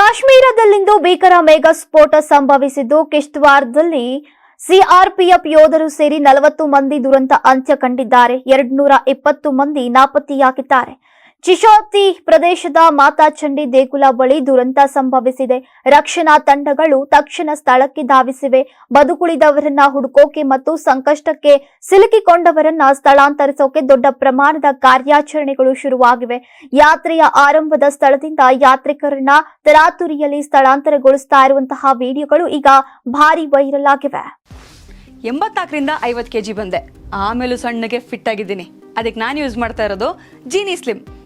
ಕಾಶ್ಮೀರದಲ್ಲಿಂದು ಭೀಕರ ಮೇಘ ಸ್ಫೋಟ ಸಂಭವಿಸಿದ್ದು ಕಿಶ್ತ್ವಾರ್ದಲ್ಲಿ ಸಿಆರ್ಪಿಎಫ್ ಯೋಧರು ಸೇರಿ ನಲವತ್ತು ಮಂದಿ ದುರಂತ ಅಂತ್ಯ ಕಂಡಿದ್ದಾರೆ. ಎರಡ್ನೂರ ಇಪ್ಪತ್ತು ಮಂದಿ ನಾಪತ್ತೆಯಾಗಿದ್ದಾರೆ. ಚಿಶೋತಿ ಪ್ರದೇಶದ ಮಾತಾಚಂಡಿ ದೇಗುಲ ಬಳಿ ದುರಂತ ಸಂಭವಿಸಿದೆ. ರಕ್ಷಣಾ ತಂಡಗಳು ತಕ್ಷಣ ಸ್ಥಳಕ್ಕೆ ಧಾವಿಸಿವೆ. ಬದುಕುಳಿದವರನ್ನ ಹುಡುಕೋಕೆ ಮತ್ತು ಸಂಕಷ್ಟಕ್ಕೆ ಸಿಲುಕಿಕೊಂಡವರನ್ನ ಸ್ಥಳಾಂತರಿಸೋಕೆ ದೊಡ್ಡ ಪ್ರಮಾಣದ ಕಾರ್ಯಾಚರಣೆಗಳು ಶುರುವಾಗಿವೆ. ಯಾತ್ರೆಯ ಆರಂಭದ ಸ್ಥಳದಿಂದ ಯಾತ್ರಿಕರನ್ನ ತರಾತುರಿಯಲ್ಲಿ ಸ್ಥಳಾಂತರಗೊಳಿಸ್ತಾ ಇರುವಂತಹ ವಿಡಿಯೋಗಳು ಈಗ ಭಾರಿ ವೈರಲ್ ಆಗಿವೆ. ಎಂಬತ್ನಾಲ್ಕರಿಂದ ಐವತ್ತು ಕೆ ಜಿ ಬಂದೆ. ಆಮೇಲೂ ಸಣ್ಣಗೆ ಫಿಟ್ ಆಗಿದ್ದೀನಿ. ಅದಕ್ಕೆ ನಾನು ಯೂಸ್ ಮಾಡ್ತಾ ಇರೋದು ಜೀನಿ ಸ್ಲಿಮ್